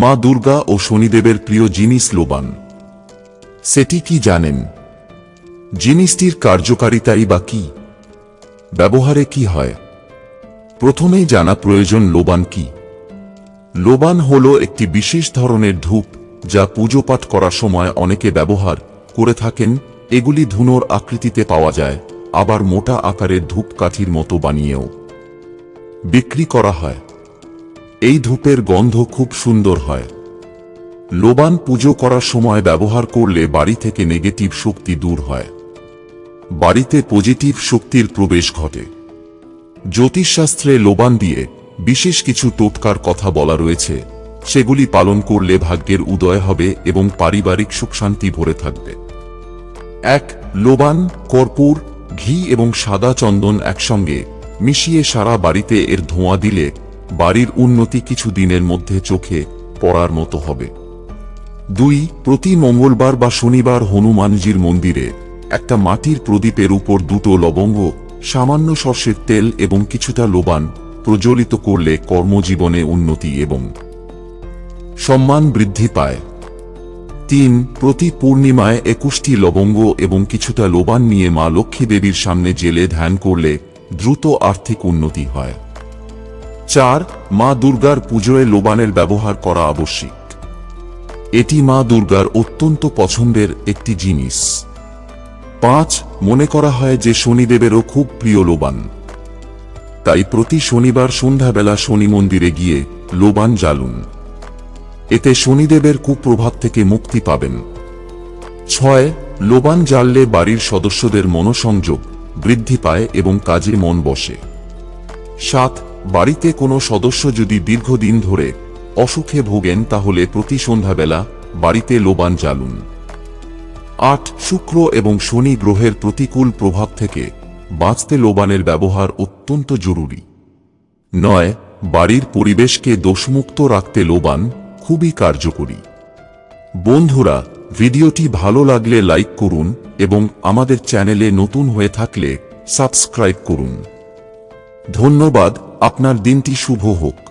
মা দুর্গা ও শনিদেবের প্রিয় জিনিস লোবান সেটি কি জানেন? জিনিসটির কার্যকারিতাই বা কি? ব্যবহারে কি হয়? প্রথমেই জানা প্রয়োজন লোবান কি। লোবান হল একটি বিশেষ ধরনের ধূপ যা পুজো পাঠ করার সময় অনেকে ব্যবহার করে থাকেন, এগুলি ধুনোর আকৃতিতে পাওয়া যায়, আবার মোটা আকারের ধূপকাঠির মতো বানিয়েও। বিক্রি করা হয়। এই ধূপের গন্ধ খুব সুন্দর হয়। লোবান পুজো করার সময় ব্যবহার করলে বাড়ি থেকে নেগেটিভ শক্তি দূর হয়। বাড়িতে পজিটিভ শক্তির প্রবেশ ঘটে। জ্যোতিষশাস্ত্রে লোবান দিয়ে বিশেষ কিছু টোটকার কথা বলা রয়েছে, সেগুলি পালন করলে ভাগ্যের উদয় হবে এবং পারিবারিক সুখশান্তি ভরে থাকবে। এক, লোবান, কর্পূর, ঘি এবং সাদা চন্দন একসঙ্গে মিশিয়ে সারা বাড়িতে এর ধোঁয়া দিলে বাড়ির উন্নতি কিছু দিনের মধ্যে চোখে পড়ার মতো হবে। দুই, প্রতি মঙ্গলবার বা শনিবার হনুমানজির মন্দিরে একটা মাটির প্রদীপের উপর দুটো লবঙ্গ, সামান্য সর্ষের তেল এবং কিছুটা লোবান প্রজ্বলিত করলে কর্মজীবনে উন্নতি এবং সম্মান বৃদ্ধি পায়। তিন, প্রতি পূর্ণিমায় একুশটি লবঙ্গ এবং কিছুটা লোবান নিয়ে মা লক্ষ্মী দেবীর সামনে জেলে ধ্যান করলে দ্রুত আর্থিক উন্নতি হয়। চার, মা দুর্গার পুজোয় লোবানের ব্যবহার করা আবশ্যিক। এটি মা দুর্গার অত্যন্ত পছন্দের একটি জিনিস। পাঁচ, মনে করা হয় যে শনিদেবেরও খুব প্রিয় লোবান তাই প্রতি শনিবার সন্ধ্যাবেলা শনি মন্দিরে গিয়ে লোবান জ্বালুন। এতে শনিদেবের কুপ্রভাব থেকে মুক্তি পাবেন। ছয় লোবান জ্বাললে বাড়ির সদস্যদের মনোসংযোগ বৃদ্ধি পায় এবং কাজে মন বসে। সাত বাড়িতে কোনো সদস্য যদি দীর্ঘদিন ধরে অসুখে ভোগেন তাহলে প্রতি সন্ধ্যাবেলা বাড়িতে লোবান জ্বালুন। আট, শুক্র এবং শনি গ্রহের প্রতিকূল প্রভাব থেকে বাঁচতে লোবানের ব্যবহার অত্যন্ত জরুরি। নয়, বাড়ির পরিবেশকে দোষমুক্ত রাখতে লোবান খুবই কার্যকরী। বন্ধুরা, ভিডিওটি ভালো লাগলে লাইক করুন এবং আমাদের চ্যানেলে নতুন হয়ে থাকলে সাবস্ক্রাইব করুন। ধন্যবাদ আপনার দিনটি শুভ হোক।